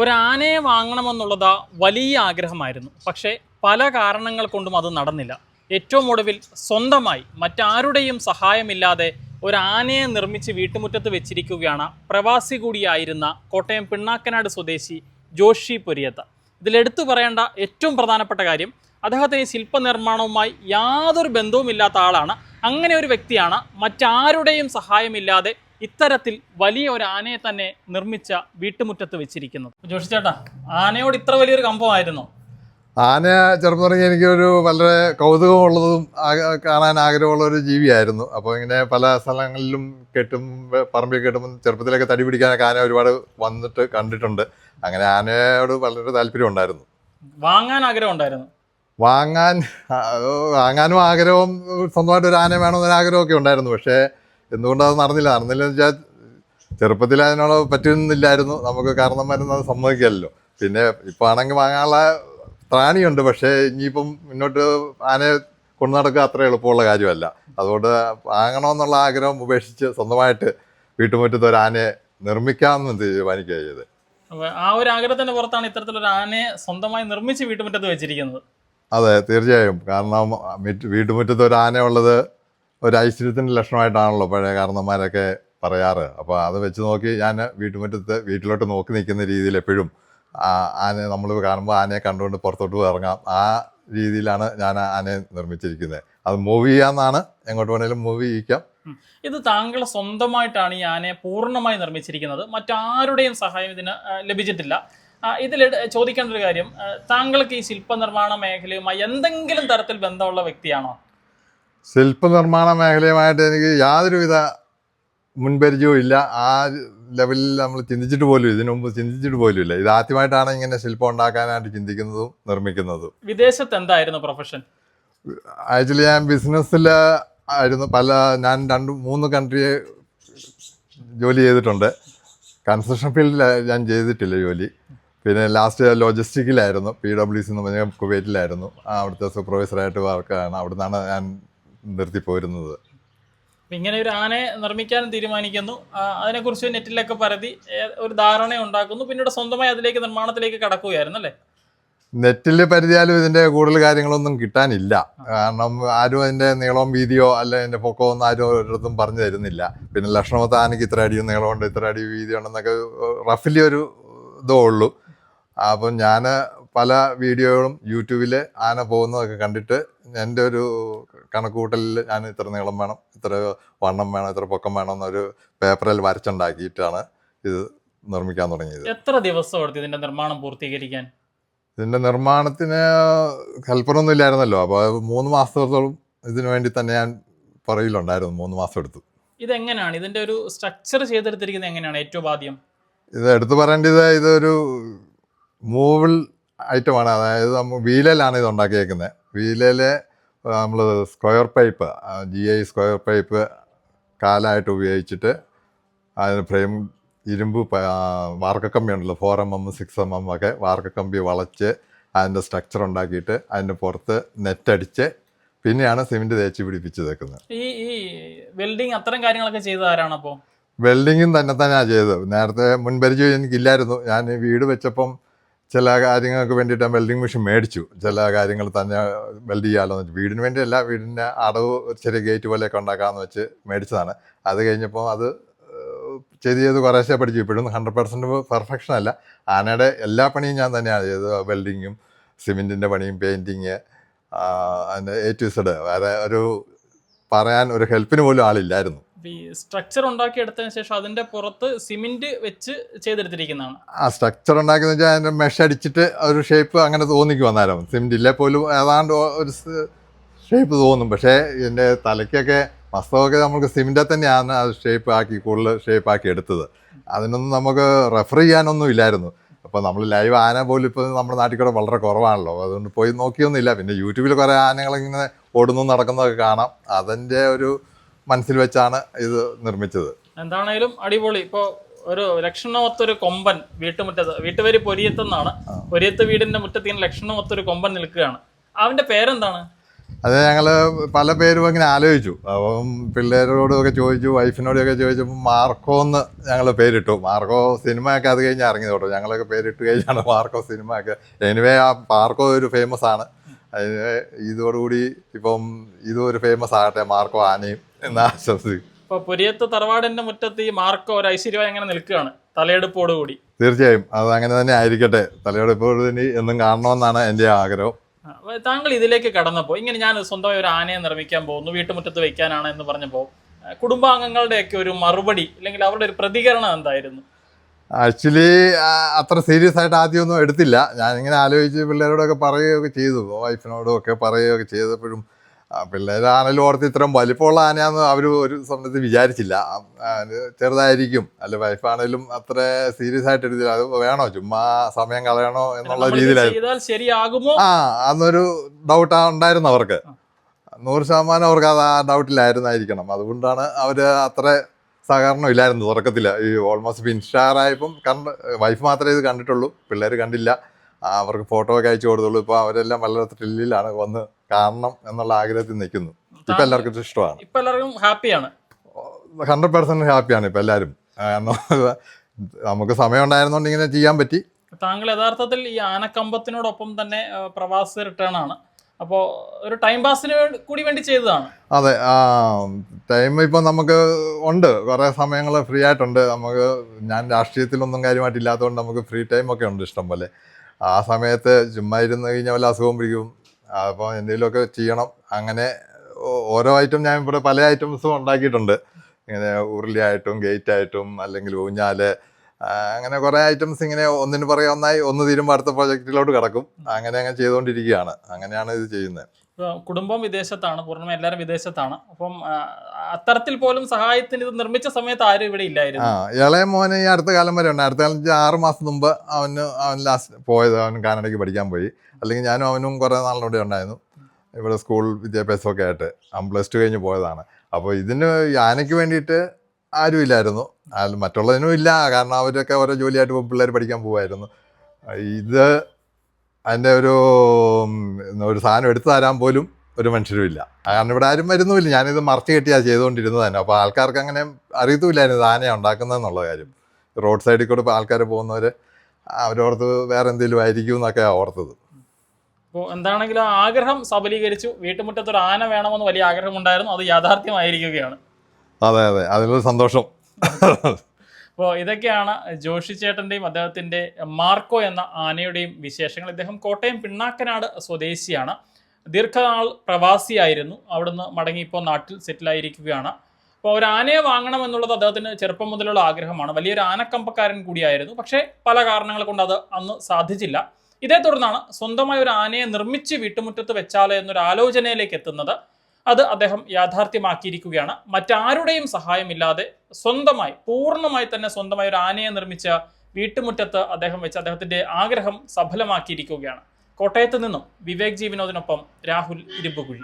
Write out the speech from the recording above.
ഒരു ആനയെ വാങ്ങണമെന്നുള്ളത് വലിയ ആഗ്രഹമായിരുന്നു. പക്ഷേ പല കാരണങ്ങൾ കൊണ്ടും അത് നടന്നില്ല. ഏറ്റവും ഒടുവിൽ സ്വന്തമായി മറ്റാരുടെയും സഹായമില്ലാതെ ഒരു നിർമ്മിച്ച് വീട്ടുമുറ്റത്ത് വെച്ചിരിക്കുകയാണ് പ്രവാസി കൂടിയായിരുന്ന കോട്ടയം പിണ്ണാക്കനാട് സ്വദേശി ജോഷി പൊരിയത്ത. ഇതിലെടുത്തു പറയേണ്ട ഏറ്റവും പ്രധാനപ്പെട്ട കാര്യം അദ്ദേഹത്തിന് ഈ ശില്പനിർമ്മാണവുമായി യാതൊരു ബന്ധവുമില്ലാത്ത ആളാണ്. അങ്ങനെ ഒരു വ്യക്തിയാണ് മറ്റാരുടെയും സഹായമില്ലാതെ ഇത്തരത്തിൽ വലിയ ഒരു ആനയെ തന്നെ നിർമ്മിച്ച വീട്ടുമുറ്റത്ത് വെച്ചിരിക്കുന്നത് ജോഷി ചേട്ടാ ആനയോട് ഇത്ര വലിയൊരു കമ്പമായിരുന്നു? ആന ചെറുപ്പം തുടങ്ങി എനിക്കൊരു വളരെ കൗതുകമുള്ളതും കാണാൻ ആഗ്രഹമുള്ള ഒരു ജീവിയായിരുന്നു. അപ്പോൾ ഇങ്ങനെ പല സ്ഥലങ്ങളിലും കെട്ടും പറമ്പിൽ കെട്ടും ചെറുപ്പത്തിലൊക്കെ തടി പിടിക്കാനൊക്കെ ആന ഒരുപാട് വന്നിട്ട് കണ്ടിട്ടുണ്ട്. അങ്ങനെ ആനയോട് വളരെ താല്പര്യം ഉണ്ടായിരുന്നു. വാങ്ങാൻ ആഗ്രഹം ഉണ്ടായിരുന്നു. വാങ്ങാൻ വാങ്ങാനും ആഗ്രഹവും സ്വന്തമായിട്ട് ഒരു ആന വേണമെന്നൊരു ആഗ്രഹമൊക്കെ ഉണ്ടായിരുന്നു. പക്ഷേ എന്തുകൊണ്ട് അത് നടന്നില്ല നടന്നില്ലെന്ന് വെച്ചാൽ ചെറുപ്പത്തിൽ അതിനോട് പറ്റുന്നില്ലായിരുന്നു. നമുക്ക് കാരണന്മാരൊന്നും അത് സമ്മതിക്കില്ലല്ലോ പിന്നെ ഇപ്പോൾ ആണെങ്കിൽ വാങ്ങാനുള്ള ത്രാണിയുണ്ട്. പക്ഷേ ഇനിയിപ്പം മുന്നോട്ട് ആനയെ കൊണ്ടു നടക്കുക അത്ര എളുപ്പമുള്ള കാര്യമല്ല. അതുകൊണ്ട് വാങ്ങണമെന്നുള്ള ആഗ്രഹം ഉപേക്ഷിച്ച് സ്വന്തമായിട്ട് വീട്ടുമുറ്റത്ത് ഒരു ആനയെ നിർമ്മിക്കാമെന്ന് തീരുമാനിക്കുക ചെയ്ത് ആ ഒരു ആഗ്രഹത്തിന്റെ പുറത്താണ് ഇത്തരത്തിലൊരു ആനയെ സ്വന്തമായി നിർമ്മിച്ച് വീട്ടുമുറ്റത്ത് വെച്ചിരിക്കുന്നത്. അതെ തീർച്ചയായും. കാരണം മിറ്റ് വീട്ടുമുറ്റത്ത് ഒരു ആന ഉള്ളത് ഒരു ഐശ്വര്യത്തിന്റെ ലക്ഷണമായിട്ടാണല്ലോ പഴയ കാരണന്മാരൊക്കെ പറയാറ്. അപ്പോൾ അത് വെച്ച് നോക്കി ഞാൻ വീട്ടുമുറ്റത്ത് വീട്ടിലോട്ട് നോക്കി നിൽക്കുന്ന രീതിയിൽ എപ്പോഴും ആനയെ നമ്മൾ കാണുമ്പോൾ ആനയെ കണ്ടുകൊണ്ട് പുറത്തോട്ട് ഇറങ്ങാം. ആ രീതിയിലാണ് ഞാൻ ആനയെ നിർമ്മിച്ചിരിക്കുന്നത്. അത് മൂവ് ചെയ്യാമെന്നാണ് എങ്ങോട്ട് വേണേലും മൂവ് ചെയ്യിക്കാം. ഇത് താങ്കൾ സ്വന്തമായിട്ടാണ് ഈ ആനയെ പൂർണമായി നിർമ്മിച്ചിരിക്കുന്നത്. മറ്റാരുടെയും സഹായം ഇതിന് ലഭിച്ചിട്ടില്ല. ഇതിൽ ചോദിക്കേണ്ട ഒരു കാര്യം താങ്കൾക്ക് ഈ ശില്പനിർമ്മാണ മേഖലയുമായി എന്തെങ്കിലും തരത്തിൽ ബന്ധമുള്ള വ്യക്തിയാണോ? ശില്പനിർമ്മാണ മേഖലയുമായിട്ട് എനിക്ക് യാതൊരുവിധ മുൻപരിചയവും ഇല്ല. ആ ലെവലിൽ നമ്മൾ ചിന്തിച്ചിട്ട് പോലും ഇതിനു മുമ്പ് ചിന്തിച്ചിട്ട് പോലും ഇല്ല. ഇത് ആദ്യമായിട്ടാണ് ഇങ്ങനെ ശില്പം ഉണ്ടാക്കാനായിട്ട് ചിന്തിക്കുന്നതും നിർമ്മിക്കുന്നതും. വിദേശത്ത് എന്തായിരുന്നു പ്രൊഫഷൻ ആക്ച്വലി ഞാൻ ബിസിനസ്സിൽ ആയിരുന്നു. പല ഞാൻ രണ്ട് മൂന്ന് കൺട്രി ജോലി ചെയ്തിട്ടുണ്ട്. കൺസ്ട്രക്ഷൻ ഫീൽഡിൽ ഞാൻ ചെയ്തിട്ടില്ല ജോലി. പിന്നെ ലാസ്റ്റ് ലോജിസ്റ്റിക്കിലായിരുന്നു പി ഡബ്ല്യു സി എന്ന് പറഞ്ഞാൽ കുവൈറ്റിലായിരുന്നു അവിടുത്തെ സൂപ്പർവൈസറായിട്ട് വർക്കാണ് ആണ്. നിന്നാണ് ഞാൻ നിർത്തി പോരുന്നത്. അപ്പൊ ഇങ്ങനെ ഒരു ആനയെ നിർമ്മിക്കാൻ തീരുമാനിക്കുന്നു. അതിനെ അതിനെക്കുറിച്ച് നെറ്റിലൊക്കെ പരതി ഒരു ധാരണ ഉണ്ടാക്കുന്നു. പിന്നീട് സ്വന്തമായി അതിലേക്ക് നിർമ്മാണത്തിലേക്ക് കടക്കുകയായിരുന്നു അല്ലേ? നെറ്റിൽ പരിധിയാലും ഇതിന്റെ കൂടുതൽ കാര്യങ്ങളൊന്നും കിട്ടാനില്ല. കാരണം ആരും അതിന്റെ നീളവും വീതിയോ അല്ല അതിന്റെ പൊക്കോ ഒന്നും ആരും ഒരിടത്തും പറഞ്ഞു തരുന്നില്ല. പിന്നെ ലക്ഷണമൊത്ത ആനയ്ക്ക് ഇത്ര അടി നീളമുണ്ട് ഇത്ര അടി വീതിയുണ്ടെന്നൊക്കെ റഫിലി ഒരു ഇതേ ഉള്ളൂ. അപ്പം ഞാൻ പല വീഡിയോകളും യൂട്യൂബിൽ ആന പോകുന്നതൊക്കെ കണ്ടിട്ട് എന്റെ ഒരു കണക്കുകൂട്ടലിൽ ഞാൻ ഇത്ര നീളം വേണം ഇത്ര വണ്ണം വേണം ഇത്ര പൊക്കം വേണം എന്നൊരു പേപ്പറിൽ വരച്ചുണ്ടാക്കിയിട്ടാണ് ഇത് നിർമ്മിക്കാൻ തുടങ്ങിയത്. എത്ര ദിവസം എടുത്തു ഇതിന്റെ നിർമ്മാണം പൂർത്തീകരിക്കാൻ? ഇതിന്റെ നിർമ്മാണത്തിന് ഹെൽപ്പറൊന്നും ഇല്ലായിരുന്നല്ലോ. അപ്പോൾ മൂന്ന് മാസത്തോളം ഇതിനു വേണ്ടി തന്നെ ഞാൻ പുറകിലുണ്ടായിരുന്നു മൂന്ന് മാസം എടുത്തു. ഇതെങ്ങനെയാണ്? ഇതിന്റെ ഒരു സ്ട്രക്ചർ ചെയ്തെടുത്തിരിക്കുന്നത് എങ്ങനെയാണ് ഏറ്റവും ആദ്യം? ഇത് എടുത്തു പറയേണ്ടത് ഇതൊരു മൂവൽ ഐറ്റമാണ്. അതായത് നമ്മൾ വീലയിലാണ് ഇത് ഉണ്ടാക്കിയേക്കുന്നത് വീലയിലെ നമ്മൾ square pipe G I square pipe കാലായിട്ട് ഉപയോഗിച്ചിട്ട് അതിന് ഫ്രെയിം ഇരുമ്പ് വാർക്കക്കമ്പി ഉണ്ടല്ലോ four M M six M M ഒക്കെ വാർക്കക്കമ്പി വളച്ച് അതിന്റെ സ്ട്രക്ചർ ഉണ്ടാക്കിയിട്ട് അതിന്റെ പുറത്ത് നെറ്റടിച്ച് പിന്നെയാണ് സിമെന്റ് തേച്ച് പിടിപ്പിച്ച് വെക്കുന്നത് ഈ ഈ വെൽഡിങ് അത്തരം കാര്യങ്ങളൊക്കെ ചെയ്ത അപ്പോൾ വെൽഡിങ്ങും തന്നെ തന്നെയാണ് ചെയ്തത്. നേരത്തെ മുൻപരിചയം എനിക്കില്ലായിരുന്നു. ഞാൻ വീട് വെച്ചപ്പം ചില കാര്യങ്ങൾക്ക് വേണ്ടിയിട്ട് വെൽഡിങ് മെഷീൻ മേടിച്ചു. ചില കാര്യങ്ങൾ തന്നെ വെൽഡ് ചെയ്യാമല്ലോ എന്ന് വെച്ച്. വീടിന് വേണ്ടിയല്ല വീടിന്റെ അടവ് ചെറിയ ഗേറ്റ് പോലെയൊക്കെ ഉണ്ടാക്കാമെന്ന് വെച്ച് മേടിച്ചതാണ്. അത് കഴിഞ്ഞപ്പോൾ അത് ചെയ്ത് ചെയ്ത് കുറേശ്ശെ പഠിച്ചു. ഇപ്പോഴും ഹൺഡ്രഡ് പെർസെന്റ് പെർഫെക്ഷൻ അല്ല. ആനയുടെ എല്ലാ പണിയും ഞാൻ തന്നെയാണ് ചെയ്തത്. വെൽഡിങ്ങും സിമെന്റിന്റെ പണിയും പെയിന്റിങ് അതിന്റെ എ ടു സെഡ് വേറെ ഒരു പറയാൻ ഒരു ഹെൽപ്പിന് പോലും ആളില്ലായിരുന്നു. ഈ സ്ട്രക്ചർ ഉണ്ടാക്കി എടുത്തതിന് ശേഷം അതിന്റെ പുറത്ത് സിമെന്റ് വെച്ച് ചെയ്തെടുത്തിരിക്കുന്നതാണ്. ആ സ്ട്രക്ചർ ഉണ്ടാക്കുന്ന വെച്ചാൽ അതിന്റെ മെഷ് അടിച്ചിട്ട് ഒരു ഷേപ്പ് അങ്ങനെ തോന്നിക്കും വന്നാലും. സിമെന്റ് ഇല്ലേ പോലും ഏതാണ്ട് ഒരു ഷേപ്പ് തോന്നും. പക്ഷേ ഇതിന്റെ തലയ്ക്കൊക്കെ വസ്തുവൊക്കെ നമുക്ക് സിമെന്റിൽ തന്നെയാണ് അത് ഷേപ്പ് ആക്കി കൂടുതൽ ഷേപ്പ് ആക്കി എടുത്തത്. അതിനൊന്നും നമുക്ക് റെഫർ ചെയ്യാനൊന്നും ഇല്ലായിരുന്നു. അപ്പോൾ നമ്മൾ ലൈവ് ആന പോലും ഇപ്പോൾ നമ്മുടെ നാട്ടിൽ കൂടെ വളരെ കുറവാണല്ലോ. അതുകൊണ്ട് പോയി നോക്കിയൊന്നുമില്ല. പിന്നെ യൂട്യൂബിൽ കുറേ ആനകളിങ്ങനെ ഓടുന്നു നടക്കുന്നതൊക്കെ കാണാം. അതിന്റെ ഒരു മനസ്സിൽ വെച്ചാണ് ഇത് നിർമ്മിച്ചത്. എന്താണേലും അടിപൊളി. ഇപ്പോ ഒരു ലക്ഷണമൊത്തൊരു കൊമ്പൻ വീട്ടുമുറ്റത്ത് വീട്ടുപേര് പൊരിയത്തെന്നാണ്. പൊരിയത്ത് വീടിന്റെ മുറ്റത്ത് ഇങ്ങനെ ലക്ഷണമൊത്തൊരു കൊമ്പൻ നിൽക്കുകയാണ്. അവന്റെ പേരെന്താണ്? അത് ഞങ്ങൾ പല പേരും ഇങ്ങനെ ആലോചിച്ചു. അപ്പം പിള്ളേരോടൊക്കെ ചോദിച്ചു വൈഫിനോടൊക്കെ ചോദിച്ചപ്പോൾ മാർക്കോ എന്ന് ഞങ്ങൾ പേരിട്ടു. മാർക്കോ സിനിമയൊക്കെ അത് കഴിഞ്ഞ് ഇറങ്ങി തൊട്ടു ഞങ്ങളൊക്കെ പേരിട്ട് കഴിഞ്ഞാണ് മാർക്കോ സിനിമയൊക്കെ. എനിവേ ആ മാർക്കോ ഒരു ഫേമസ് ആണ്. അതിന് ഇതോടുകൂടി ഇപ്പം ഇതും ഒരു ഫേമസ് ആകട്ടെ മാർക്കോ ആനയും എന്ന് ആശംസിക്കും ഇപ്പൊ പുരിയത്ത് തറവാടിന്റെ മുറ്റത്ത് ഈ മാർക്കോ ഒരു ഐശ്വര്യമായി അങ്ങനെ നിൽക്കുകയാണ് തലയെടുപ്പോടുകൂടി. തീർച്ചയായും. അത് അങ്ങനെ തന്നെ ആയിരിക്കട്ടെ. തലയെടുപ്പോട് ഇനി എന്നും കാണണമെന്നാണ് എന്റെ ആഗ്രഹം. താങ്കൾ ഇതിലേക്ക് കടന്നപ്പോൾ ഇങ്ങനെ ഞാൻ സ്വന്തമായി ഒരു ആനയെ നിർമ്മിക്കാൻ പോകുന്നു വീട്ടുമുറ്റത്ത് വെക്കാനാണ് എന്ന് പറഞ്ഞപ്പോൾ കുടുംബാംഗങ്ങളുടെയൊക്കെ ഒരു മറുപടി അല്ലെങ്കിൽ അവരുടെ ഒരു പ്രതികരണം എന്തായിരുന്നു? ആക്ച്വലി അത്ര സീരിയസ് ആയിട്ട് ആദ്യമൊന്നും എടുത്തില്ല. ഞാനിങ്ങനെ ആലോചിച്ച് പിള്ളേരോടൊക്കെ പറയുകയൊക്കെ ചെയ്തു. വൈഫിനോടും ഒക്കെ പറയുകയൊക്കെ ചെയ്തപ്പോഴും പിള്ളേരാണെങ്കിലും ഓർത്ത് ഇത്രയും വലിപ്പമുള്ള ആനയാന്ന് അവർ ഒരു സമയത്ത് വിചാരിച്ചില്ല. ചെറുതായിരിക്കും. അല്ല വൈഫാണേലും അത്ര സീരിയസ് ആയിട്ട് എടുത്തില്ല. അത് വേണോ? ചുമ്മാ സമയം കളയണോ എന്നുള്ള രീതിയിലായിരുന്നു ആ അന്നൊരു ഡൗട്ട് ഉണ്ടായിരുന്നു അവർക്ക്. നൂറ് ശതമാനം അവർക്ക് അത് ആ ഡൗട്ടിലായിരുന്നായിരിക്കണം അതുകൊണ്ടാണ് അവർ അത്ര സഹകരണം ഇല്ലായിരുന്നു തുടക്കത്തിൽ ഈ ഓൾമോസ്റ്റ് ഇപ്പം ഇൻസ്റ്റാർ ആയപ്പം കണ്ട് വൈഫ് മാത്രമേ ഇത് കണ്ടിട്ടുള്ളൂ പിള്ളേർ കണ്ടില്ല. അവർക്ക് ഫോട്ടോ ഒക്കെ അയച്ചു കൊടുത്തുള്ളൂ. ഇപ്പോൾ അവരെല്ലാം വളരെ ത്രില്ലിലാണ് വന്ന് കാണണം എന്നുള്ള ആഗ്രഹത്തിൽ നിൽക്കുന്നു. ഇപ്പം എല്ലാവർക്കും ഇഷ്ടമാണ്. ഇപ്പൊ എല്ലാവർക്കും ഹാപ്പിയാണ്. ഹൺഡ്രഡ് പെർസെന്റ് ഹാപ്പിയാണ് ഇപ്പം എല്ലാവരും. നമുക്ക് സമയം ഉണ്ടായിരുന്നോണ്ട് ഇങ്ങനെ ചെയ്യാൻ പറ്റി. താങ്കൾ യഥാർത്ഥത്തിൽ ഈ ആനക്കമ്പത്തിനോടൊപ്പം തന്നെ പ്രവാസി റിട്ടേൺ ആണ് അപ്പോൾ ഒരു ടൈം പാസിന് കൂടി വേണ്ടി ചെയ്തതാണ്. അതെ ടൈം ഇപ്പം നമുക്ക് ഉണ്ട്. കുറേ സമയങ്ങൾ ഫ്രീ ആയിട്ടുണ്ട്. നമുക്ക് ഞാൻ രാഷ്ട്രീയത്തിലൊന്നും കാര്യമായിട്ട് ഇല്ലാത്തതുകൊണ്ട് നമുക്ക് ഫ്രീ ടൈം ഒക്കെ ഉണ്ട് ഇഷ്ടം പോലെ. ആ സമയത്ത് ചുമ്മാ ഇരുന്ന് കഴിഞ്ഞാൽ വല്ല അസുഖം പിടിക്കും. അപ്പോൾ എന്തെങ്കിലുമൊക്കെ ചെയ്യണം. അങ്ങനെ ഓരോ ഐറ്റം ഞാൻ ഇവിടെ പല ഐറ്റംസും ഉണ്ടാക്കിയിട്ടുണ്ട്. ഇങ്ങനെ ഉരുളിയായിട്ടും ഗേറ്റ് ആയിട്ടും അല്ലെങ്കിൽ ഊഞ്ഞാൽ അങ്ങനെ കുറേ ഐറ്റംസ് ഇങ്ങനെ ഒന്നിന് പുറകെ ഒന്നായി ഒന്ന് തീരുമ്പോൾ അടുത്ത പ്രോജക്റ്റിലോട്ട് കിടക്കും. അങ്ങനെ അങ്ങനെ ചെയ്തുകൊണ്ടിരിക്കുകയാണ്. അങ്ങനെയാണ് ഇത് ചെയ്യുന്നത്. കുടുംബം വിദേശത്താണ് പൂർണമായും എല്ലാവരും വിദേശത്താണ്. അപ്പം അത്തരത്തിൽ പോലും സഹായത്തിന് ഇത് നിർമ്മിച്ച സമയത്ത് ആരും ഇവിടെ ഇല്ലായിരുന്നു. ആ ഇളയ മോന് ഈ അടുത്ത കാലം വരെ ഉണ്ട്. അടുത്ത കാലം ആറ് മാസം മുമ്പ് അവന് അവൻ ലാസ്റ്റ് പോയത് അവൻ കാനഡയ്ക്ക് പഠിക്കാൻ പോയി. അല്ലെങ്കിൽ ഞാനും അവനും കുറേ നാളിലൂടെ ഉണ്ടായിരുന്നു. ഇവിടെ സ്കൂൾ വിദ്യാഭ്യാസമൊക്കെ ആയിട്ട്. അവൻ പ്ലസ് ടു കഴിഞ്ഞ് പോയതാണ്. അപ്പോൾ ഇതിന് ആനയ്ക്ക് വേണ്ടിയിട്ട് ആരും ഇല്ലായിരുന്നു. മറ്റുള്ളതിനും ഇല്ല. കാരണം അവരൊക്കെ ഓരോ ജോലിയായിട്ട് പിള്ളേർ പഠിക്കാൻ പോകുമായിരുന്നു ഇത് അതിന്റെ ഒരു ഒരു സാധനം എടുത്തു തരാൻ പോലും ഒരു മനുഷ്യരും ഇല്ല. കാരണം ഇവിടെ ആരും വരുന്നുമില്ല. ഞാനിത് മറച്ചു കെട്ടിയാണ് ചെയ്തുകൊണ്ടിരുന്നത് തന്നെ. അപ്പോൾ ആൾക്കാർക്ക് അങ്ങനെ അറിയത്തുമില്ലായിരുന്നു. ഇത് ആനയാണ് ഉണ്ടാക്കുന്നതെന്നുള്ള കാര്യം. റോഡ് സൈഡിൽ കൂടെ ആൾക്കാർ പോകുന്നവർ അവരോർത്ത് വേറെ എന്തെങ്കിലും ആയിരിക്കും എന്നൊക്കെ ഓർത്തത്. അപ്പോൾ എന്താണെങ്കിലും ആഗ്രഹം സബലീകരിച്ചു. വീട്ടുമുറ്റത്തൊരു ആന വേണമെന്ന് വലിയ ആഗ്രഹം ഉണ്ടായിരുന്നു അത് യാഥാർത്ഥ്യമായിരിക്കുകയാണ്. അതെ അതെ. അതിലൊരു സന്തോഷം. അപ്പോൾ ഇതൊക്കെയാണ് ജോഷി ചേട്ടന്റെയും അദ്ദേഹത്തിന്റെ മാർക്കോ എന്ന ആനയുടെയും വിശേഷങ്ങൾ. ഇദ്ദേഹം കോട്ടയം പിണ്ണാക്കനാട് സ്വദേശിയാണ്. ദീർഘനാൾ പ്രവാസിയായിരുന്നു. അവിടുന്ന് മടങ്ങി ഇപ്പോൾ നാട്ടിൽ സെറ്റിലായിരിക്കുകയാണ്. അപ്പോൾ ഒരു ആനയെ വാങ്ങണം എന്നുള്ളത് അദ്ദേഹത്തിന് ചെറുപ്പം മുതലുള്ള ആഗ്രഹമാണ്. വലിയൊരു ആനക്കമ്പക്കാരൻ കൂടിയായിരുന്നു. പക്ഷേ പല കാരണങ്ങൾ കൊണ്ട് അത് അന്ന് സാധിച്ചില്ല. ഇതേ തുടർന്നാണ് സ്വന്തമായി ഒരു ആനയെ നിർമ്മിച്ച് വീട്ടുമുറ്റത്ത് വെച്ചാലോ എന്നൊരു ആലോചനയിലേക്ക് എത്തുന്നത്. അത് അദ്ദേഹം യാഥാർത്ഥ്യമാക്കിയിരിക്കുകയാണ്. മറ്റാരുടെയും സഹായമില്ലാതെ സ്വന്തമായി പൂർണമായി തന്നെ സ്വന്തമായി ഒരു ആനയെ നിർമ്മിച്ച വീട്ടുമുറ്റത്ത് അദ്ദേഹം വെച്ച് അദ്ദേഹത്തിന്റെ ആഗ്രഹം സഫലമാക്കിയിരിക്കുകയാണ്. കോട്ടയത്ത് നിന്നും വിവേക് ജീവനോദിനൊപ്പം രാഹുൽ ഇരുമ്പുകുഴി.